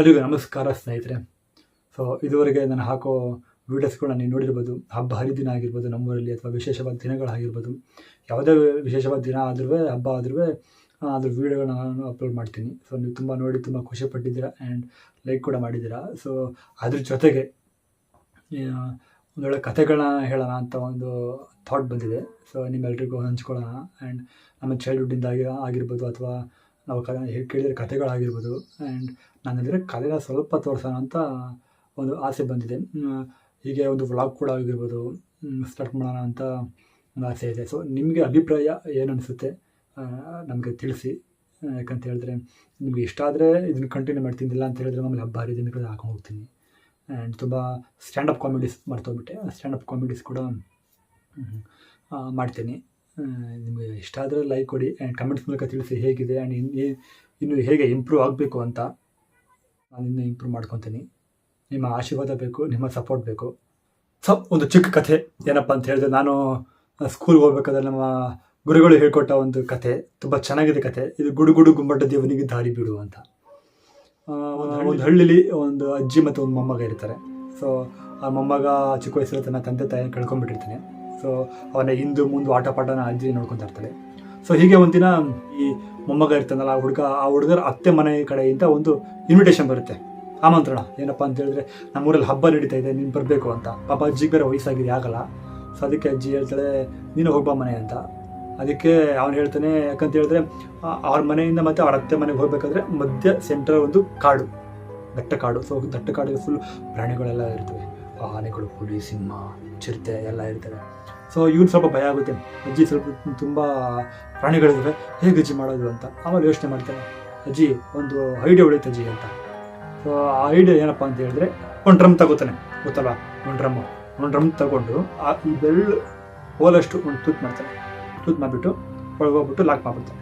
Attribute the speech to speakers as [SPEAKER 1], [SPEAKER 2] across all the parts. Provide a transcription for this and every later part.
[SPEAKER 1] ಎಲ್ರಿಗೂ ನಮಸ್ಕಾರ ಸ್ನೇಹಿತರೆ. ಸೊ ಇದುವರೆಗೆ ನಾನು ಹಾಕೋ ವೀಡಿಯೋಸ್ಗಳನ್ನ ನೀವು ನೋಡಿರ್ಬೋದು, ಹಬ್ಬ ಹರಿದಿನ ಆಗಿರ್ಬೋದು, ನಮ್ಮೂರಲ್ಲಿ ಅಥವಾ ವಿಶೇಷವಾದ ದಿನಗಳಾಗಿರ್ಬೋದು. ಯಾವುದೇ ವಿಶೇಷವಾದ ದಿನ ಆದ್ರೂ ಹಬ್ಬ ಆದ್ರೂ ಅದ್ರ ವೀಡಿಯೋಗಳನ್ನ ನಾನು ಅಪ್ಲೋಡ್ ಮಾಡ್ತೀನಿ. ಸೊ ನೀವು ತುಂಬ ನೋಡಿ, ತುಂಬ ಖುಷಿಪಟ್ಟಿದ್ದೀರಾ ಆ್ಯಂಡ್ ಲೈಕ್ ಕೂಡ ಮಾಡಿದ್ದೀರಾ. ಸೊ ಅದ್ರ ಜೊತೆಗೆ ಒಂದೊಳ್ಳೆ ಕಥೆಗಳನ್ನ ಹೇಳೋಣ ಅಂತ ಒಂದು ಥಾಟ್ ಬಂದಿದೆ. ಸೊ ನಿಮ್ಮೆಲ್ರಿಗೂ ಹಂಚ್ಕೊಳ್ಳೋಣ. ಆ್ಯಂಡ್ ನಮ್ಮ ಚೈಲ್ಡ್ಹುಡ್ಡಿಂದಾಗಿ ಆಗಿರ್ಬೋದು ಅಥವಾ ನಾವು ಕ, ಕೇಳಿದರೆ ಕಥೆಗಳಾಗಿರ್ಬೋದು ಆ್ಯಂಡ್ ನಾನಂದರೆ ಕಲೆನ ಸ್ವಲ್ಪ ತೋರಿಸೋಣ ಅಂತ ಒಂದು ಆಸೆ ಬಂದಿದೆ. ಹೀಗೆ ಒಂದು ವ್ಲಾಗ್ ಕೂಡ ಆಗಿರ್ಬೋದು ಸ್ಟಾರ್ಟ್ ಮಾಡೋಣ ಅಂತ ಒಂದು ಆಸೆ ಇದೆ. ಸೊ ನಿಮಗೆ ಅಭಿಪ್ರಾಯ ಏನು ಅನಿಸುತ್ತೆ? ನಮಗೆ ತಿಳಿಸಿ. ಯಾಕಂತ ಹೇಳಿದ್ರೆ, ನಿಮಗೆ ಇಷ್ಟ ಆದರೆ ಇದನ್ನು ಕಂಟಿನ್ಯೂ ಮಾಡ್ತೀನಿ ಇಲ್ಲ ಅಂತ ಹೇಳಿದ್ರೆ ಆಮೇಲೆ ಹಬ್ಬ ಹರಿದಿನಗಳು ಹಾಕೊಂಡು ಹೋಗ್ತೀನಿ. ಆ್ಯಂಡ್ ತುಂಬ ಸ್ಟ್ಯಾಂಡಪ್ ಕಾಮಿಡೀಸ್ ಮರ್ತೋಗ್ಬಿಟ್ಟೆ. ಸ್ಟ್ಯಾಂಡಪ್ ಕಾಮಿಡೀಸ್ ಕೂಡ ಮಾಡ್ತೀನಿ. ನಿಮಗೆ ಇಷ್ಟ ಆದರೆ ಲೈಕ್ ಕೊಡಿ ಆ್ಯಂಡ್ ಕಮೆಂಟ್ಸ್ ಮೂಲಕ ತಿಳಿಸಿ ಹೇಗಿದೆ ಆ್ಯಂಡ್ ಇನ್ನು ಇನ್ನು ಹೇಗೆ ಇಂಪ್ರೂವ್ ಆಗಬೇಕು ಅಂತ ನಾನು ಇನ್ನೂ ಇಂಪ್ರೂವ್ ಮಾಡ್ಕೊತೀನಿ. ನಿಮ್ಮ ಆಶೀರ್ವಾದ ಬೇಕು ನಿಮ್ಮ ಸಪೋರ್ಟ್ ಬೇಕು. ಸೊ ಒಂದು ಚಿಕ್ಕ ಕಥೆ ಏನಪ್ಪ ಅಂತ ಹೇಳಿದ್ರೆ ನಾನು ಸ್ಕೂಲ್ಗೆ ಹೋಗ್ಬೇಕಾದ್ರೆ ನಮ್ಮ ಗುರುಗಳು ಹೇಳ್ಕೊಟ್ಟ ಒಂದು ಕಥೆ ತುಂಬ ಚೆನ್ನಾಗಿದೆ ಕಥೆ. ಇದು ಗುಡುಗುಡು ಗುಮ್ಮಟ ದೇವನಿಗೆ ದಾರಿ ಬಿಡು ಅಂತ. ಒಂದು ಹಳ್ಳಿಲಿ ಒಂದು ಅಜ್ಜಿ ಮತ್ತು ಒಂದು ಮೊಮ್ಮಗ ಇರ್ತಾರೆ. ಸೊ ಆ ಮೊಮ್ಮಗ ಚಿಕ್ಕ ವಯಸ್ಸಲ್ಲಿ ತನ್ನ ತಂದೆ ತಾಯಿನ ಕಳ್ಕೊಂಡ್ಬಿಟ್ಟಿರ್ತಾನೆ ಸೊ ಅವನ ಹಿಂದೆ ಮುಂದೆ ಆಟ ಪಾಠನ ಅಜ್ಜಿ ನೋಡ್ಕೊತಾ ಇರ್ತಾಳೆ. ಸೊ ಹೀಗೆ ಒಂದಿನ ಈ ಮೊಮ್ಮಗ ಇರ್ತಾನಲ್ಲ, ಆ ಹುಡುಗ, ಆ ಹುಡುಗರ ಅತ್ತೆ ಮನೆ ಕಡೆಯಿಂದ ಒಂದು ಇನ್ವಿಟೇಷನ್ ಬರುತ್ತೆ. ಆಮಂತ್ರಣ, ಏನಪ್ಪ ಅಂತ ಹೇಳಿದ್ರೆ, ನಮ್ಮೂರಲ್ಲಿ ಹಬ್ಬ ನಡೀತಾ ಇದೆ, ನೀನು ಬರಬೇಕು ಅಂತ. ಪಾಪ ಅಜ್ಜಿಗೆ ಬೇರೆ ವಯಸ್ಸಾಗಿದೆ ಆಗಲ್ಲ. ಸೊ ಅದಕ್ಕೆ ಅಜ್ಜಿ ಹೇಳ್ತಾಳೆ, ನೀನು ಹೋಗ್ಬಾ ಮನೆ ಅಂತ. ಅದಕ್ಕೆ ಅವನು ಹೇಳ್ತಾನೆ, ಯಾಕಂತ ಹೇಳಿದ್ರೆ ಅವ್ರ ಮನೆಯಿಂದ ಮತ್ತೆ ಅವ್ರ ಅತ್ತೆ ಮನೆಗೆ ಹೋಗ್ಬೇಕಾದ್ರೆ ಮಧ್ಯ ಸೆಂಟ್ರಲ್ ಒಂದು ಕಾಡು, ದಟ್ಟ ಕಾಡು. ಸೊ ದಟ್ಟ ಕಾಡಿಗೆ ಫುಲ್ ಪ್ರಾಣಿಗಳೆಲ್ಲ ಇರ್ತವೆ. ಆನೆಗಳು, ಹುಲಿ, ಸಿಂಹ ಚಿರತೆ ಎಲ್ಲ ಇರ್ತವೆ ಸೊ ಇವ್ನು ಸ್ವಲ್ಪ ಭಯ ಆಗುತ್ತೆ. ಅಜ್ಜಿ ಸ್ವಲ್ಪ ತುಂಬ ಪ್ರಾಣಿಗಳಿದ್ದಾವೆ ಹೇಗೆ ಅಜ್ಜಿ ಮಾಡೋದು ಅಂತ ಆಮೇಲೆ ಯೋಚನೆ ಮಾಡ್ತಾನೆ. ಅಜ್ಜಿ, ಒಂದು ಐಡಿಯಾ ಉಳಿತು ಅಜ್ಜಿ ಅಂತ. ಸೊ ಆ ಐಡಿಯಾ ಏನಪ್ಪ ಅಂತ ಹೇಳಿದ್ರೆ, ಒಂದು ಡ್ರಮ್ ತಗೋತಾನೆ. ಗೊತ್ತಲ್ಲ ಒಂದು ಡ್ರಮ್ಮು ಒಂದು ಡ್ರಮ್ ತಗೊಂಡು ಆ ಈ ಬೆಳ್ಳು ಹೋಲಷ್ಟು ಒಂದು ತೂತ್ ಮಾಡ್ತಾನೆ. ತೂತ್ ಮಾಡಿಬಿಟ್ಟು ಒಳಗೋಗ್ಬಿಟ್ಟು ಲಾಕ್ ಮಾಡ್ಬಿಡ್ತಾನೆ.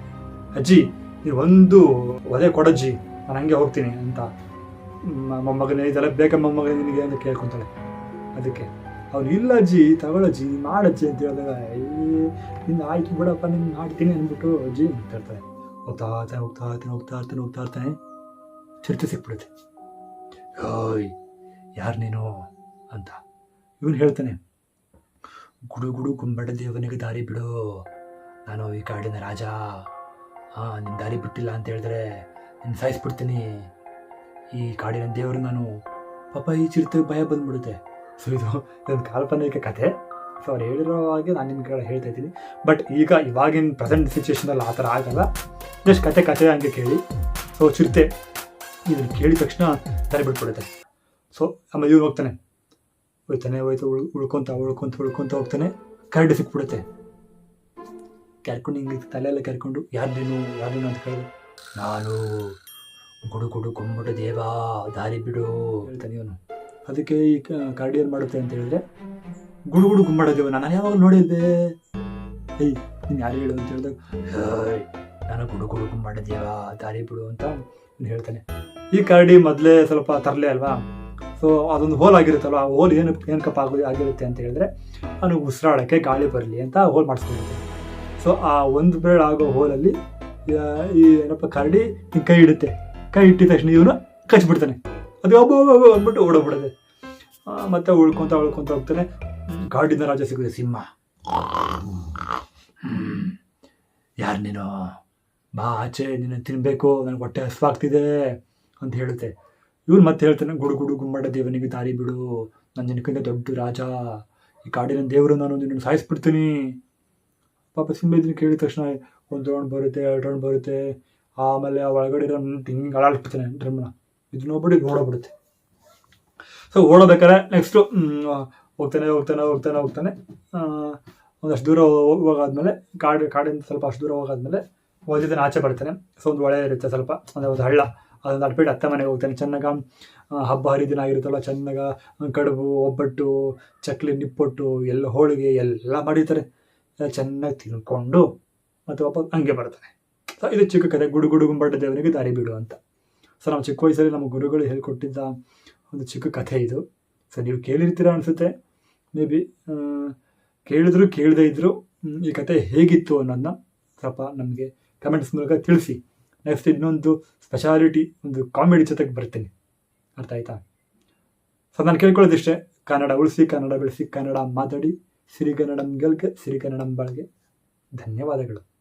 [SPEAKER 1] ಅಜ್ಜಿ ನೀವು ಒಂದು ಒದೆ ಕೊಡಜ್ಜಿ ನಾನು ಹಂಗೆ ಹೋಗ್ತೀನಿ ಅಂತ. ಮೊಮ್ಮಗನೇ, ಇದೆಲ್ಲ ಬೇಕ ಮೊಮ್ಮಗನೇ ನಿನಗೆ ಅಂತ ಕೇಳ್ಕೊತಾಳೆ. ಅದಕ್ಕೆ. ಅವ್ನು ಇಲ್ಲ ಅಜ್ಜಿ ತಗೊಳಜ್ಜಿ ಮಾಡಜ್ಜಿ ಅಂತ ಹೇಳಿದಾಗ ನಿನ್ನ ಆಯ್ತು ಬಿಡಪ್ಪ ನಿನ್ನ ಮಾಡ್ತೀನಿ ಅಂದ್ಬಿಟ್ಟು ಅಜ್ಜಿ ಇರ್ತಾನೆ ಹೋಗ್ತಾ ಇರ್ತಾನೆ ಹೋಗ್ತಾ ಇರ್ತಾನೆ ಹೋಗ್ತಾ ಇರ್ತಾನೆ ಹೋಗ್ತಾ ಇರ್ತಾನೆ. ಚರ್ಚೆ ಸಿಕ್ಬಿಡುತ್ತೆ. ಓಯ್ ಯಾರು ನೀನು? ಅಂತ. ಇವನು ಹೇಳ್ತಾನೆ, ಗುಡು ಗುಡು, ಗುಂಬಡ ದೇವನಿಗೆ ದಾರಿ ಬಿಡು. ನಾನು ಈ ಕಾಡಿನ ರಾಜ. ಹಾಂ ನಿನ್ನ ದಾರಿ ಬಿಟ್ಟಿಲ್ಲ ಅಂತ ಹೇಳಿದ್ರೆ ನಿನ್ನ ಸಾಯಿಸ್ಬಿಡ್ತೀನಿ. ಈ ಕಾಡಿನ ದೇವರು ನಾನು ಪಾಪ ಈ ಚಿರತೆ ಭಯ ಬಂದ್ಬಿಡುತ್ತೆ. ಸೊ ಇದು ನನ್ನ ಕಾಲ್ಪನಿಕ ಕಥೆ ಸೊ ಅವ್ರು ಹೇಳಿರೋ ಹಾಗೆ ನಾನು ನಿಮ್ಗೆ ಹೇಳ್ತಾ ಇದ್ದೀನಿ. ಬಟ್ ಈಗ ಇವಾಗಿನ ಪ್ರೆಸೆಂಟ್ ಸಿಚುವೇಶನಲ್ಲಿ ಆ ಥರ ಆಗಲ್ಲ. ಜಸ್ಟ್ ಕತೆ ಕತೆ ಹಂಗೆ ಕೇಳಿ. ಸೊ ಚಿರತೆ. ಇದನ್ನು ಕೇಳಿದ ತಕ್ಷಣ ತಲೆ ಬಿಟ್ಬಿಡುತ್ತೆ. ಸೊ ಆಮೇಲೆ ಇವ್ರು ಹೋಗ್ತಾನೆ. ಹೋಯ್ತಾನೆ, ಹೋಯ್ತು, ಉಳ್, ಉಳ್ಕೊಂತ ಉಳ್ಕೊಂತ ಉಳ್ಕೊಂತ ಹೋಗ್ತಾನೆ. ಕರೆಂಟ್ ಸಿಕ್ಬಿಡುತ್ತೆ. ಕರ್ಕೊಂಡು ಹಿಂಗೆ ತಲೆ ಎಲ್ಲ ಕೆರ್ಕೊಂಡು, ಯಾರು ನೀನು? ಯಾರು ಅಂತ ಕೇಳಿದ್ರು, ನಾನು ಗುಡು ಗುಡು ದೇವ, ದಾರಿ ಬಿಡು. ಹೇಳ್ತಾನೆ ಇವನು. ಅದಕ್ಕೆ ಈ ಕಾರ್ಡಿಯನ್ ಮಾಡುತ್ತೆ ಅಂತ ಹೇಳಿದ್ರೆ ಗುಡು ಗುಡು ಗುಮ್ಮಟ ನಾನು ಯಾವಾಗ ನೋಡಿದ್ದೆ? ಏಯ್, ನೀನು ಯಾರು ಹೇಳು ಅಂತ ಹೇಳಿದಾಗ ನಾನು ಗುಡು ಗುಡು ಗುಮ್ಮಟ ದಾರಿ ಬಿಡು ಅಂತ ಹೇಳ್ತಾನೆ. ಈ ಕರಡಿ ಮೊದಲೇ ಸ್ವಲ್ಪ ತರಲೆ ಅಲ್ವಾ? ಸೊ ಅದೊಂದು ಹೋಲ್ ಆಗಿರುತ್ತಲ್ವ? ಆ ಹೋಲ್ ಏನು ಏನಕಪ್ಪ ಆಗೋ ಆಗಿರುತ್ತೆ ಅಂತ ಹೇಳಿದ್ರೆ ಅವನು ಉಸಿರಾಡೋಕ್ಕೆ ಗಾಳಿ ಬರಲಿ ಅಂತ ಹೋಲ್ ಮಾಡಿಸ್ಕೊಂಡಿದ್ದೆ. ಸೊ ಆ ಒಂದು ಬ್ರೇಡ್ ಆಗೋ ಹೋಲಲ್ಲಿ ಈ ಏನಪ್ಪ, ಕರಡಿ ಕೈ ಇಡುತ್ತೆ. ಕೈ ಇಟ್ಟಿದ ತಕ್ಷಣ ಇವನು ಕಚ್ಬಿಡ್ತಾನೆ. ಅದು ಒಬ್ಬ ಅಂದ್ಬಿಟ್ಟು ಓಡೋಗ್ಬಿಡುತ್ತೆ. ಮತ್ತೆ ಉಳ್ಕೊಂತ ಉಳ್ಕೊಂತ ಹೋಗ್ತಾನೆ. ಕಾಡಿನ ರಾಜ ಸಿಗುತ್ತೆ ಸಿಂಹ. ಯಾರು ನೀನು? ಬಾ ಆಚೆ ನೀನು ತಿನ್ನಬೇಕು ನನಗೆ ಹೊಟ್ಟೆ ಹಸುವಾಗ್ತಿದೆ ಅಂತ ಹೇಳುತ್ತೆ. ಇವ್ರು ಮತ್ತೆ ಹೇಳ್ತಾನೆ ಗುಡು ಗುಡು ಗುಮ್ಮಡ ದೇವನಿಗೆ ದಾರಿ ಬಿಡು. ನಾನು ನಿನಕಿಂತ ದೊಡ್ಡ ರಾಜ. ಈ ಕಾಡಿನ ದೇವರು ನಾನು ನಿನ್ನನ್ನು ಸಾಯಿಸ್ಬಿಡ್ತೀನಿ. ಪಾಪ ಸಿಂಹ ಇದನ್ನು ಕೇಳಿದ ತಕ್ಷಣ ಒಂದು ರೌಂಡ್ ಬರುತ್ತೆ, ಎರಡು ರೌಂಡ್ ಬರುತ್ತೆ. ಆಮೇಲೆ ಆ ಒಳಗಡೆ ಹಿಂಗೆ ಅಳಾಡ್ಬಿಡ್ತಾನೆ ಡ್ರಮ್ನ ಇದು ನೋಡ್ಬಿಟ್ಟು ಇದು ಓಡೋಗ್ಬಿಡುತ್ತೆ ಸೊ ಓಡೋಬೇಕಾದ್ರೆ ನೆಕ್ಸ್ಟು ಹೋಗ್ತಾನೆ ಹೋಗ್ತಾನೆ ಹೋಗ್ತಾನೆ ಹೋಗ್ತಾನೆ. ಒಂದಷ್ಟು ದೂರ ಹೋಗಾದ್ಮೇಲೆ ಕಾಡು, ಕಾಡಿಂದ ಸ್ವಲ್ಪ ಅಷ್ಟು ದೂರ ಹೋಗಾದ್ಮೇಲೆ ಓದಿದ್ದಾನೆ ಆಚೆ ಬರ್ತಾನೆ. ಸೊ ಒಂದು ಹೊಳೆ ಇರುತ್ತೆ ಸ್ವಲ್ಪ, ಅಂದರೆ ಒಂದು ಹಳ್ಳ. ಅದನ್ನು ಅಟ್ಬಿಟ್ಟು ಅತ್ತೆ ಮನೆಗೆ ಹೋಗ್ತಾನೆ. ಚೆನ್ನಾಗ ಹಬ್ಬ ಹರಿದಿನ ಆಗಿರುತ್ತಲ್ಲ, ಚೆನ್ನಾಗ, ಕಡುಬು, ಒಬ್ಬಟ್ಟು, ಚಕ್ಲಿ, ನಿಪ್ಪೊಟ್ಟು, ಎಲ್ಲ ಹೋಳಿಗೆ ಎಲ್ಲ ಮಾಡಿರ್ತಾರೆ. ಚೆನ್ನಾಗಿ ತಿನ್ಕೊಂಡು ಮತ್ತು ವಾಪಸ್ ಹಂಗೆ ಬರ್ತಾನೆ. ಸೊ ಇದು ಚಿಕ್ಕ ಕಥೆ ಗುಡುಗುಡುಗುಂಬಟ್ಟ ಗುಡು ಗುಂಬಟ ದೇವನಿಗೆ ದಾರಿ ಬಿಡು ಅಂತ. ಸೊ ನಾವು ಚಿಕ್ಕ ವಯಸ್ಸಲ್ಲಿ ನಮ್ಮ ಗುರುಗಳು ಹೇಳ್ಕೊಟ್ಟಿದ್ದ ಒಂದು ಚಿಕ್ಕ ಕಥೆ ಇದು. ಸೊ ನೀವು ಕೇಳಿರ್ತೀರ ಅನಿಸುತ್ತೆ. ಮೇ ಬಿ ಕೇಳಿದ್ರು ಕೇಳದೇ ಇದ್ರು. ಈ ಕತೆ ಹೇಗಿತ್ತು ಅನ್ನೋದನ್ನ ಸ್ವಲ್ಪ ನಮಗೆ ಕಮೆಂಟ್ಸ್ ಮೂಲಕ ತಿಳಿಸಿ. ನೆಕ್ಸ್ಟ್ ಇನ್ನೊಂದು ಸ್ಪೆಷಾಲಿಟಿ ಒಂದು ಕಾಮಿಡಿ ಜೊತೆಗೆ ಬರ್ತೀನಿ. ಅರ್ಥ ಆಯ್ತಾ? ಸೊ ನಾನು ಕೇಳ್ಕೊಳ್ಳೋದಿಷ್ಟೇ ಕನ್ನಡ ಉಳಿಸಿ, ಕನ್ನಡ ಬೆಳೆಸಿ, ಕನ್ನಡ ಮಾತಾಡಿ, ಸಿರಿಗನ್ನಡಂ ಗೆಲ್ಗೆ, ಸಿರಿಗನ್ನಡಂ ಬಾಳ್ಗೆ. ಧನ್ಯವಾದಗಳು.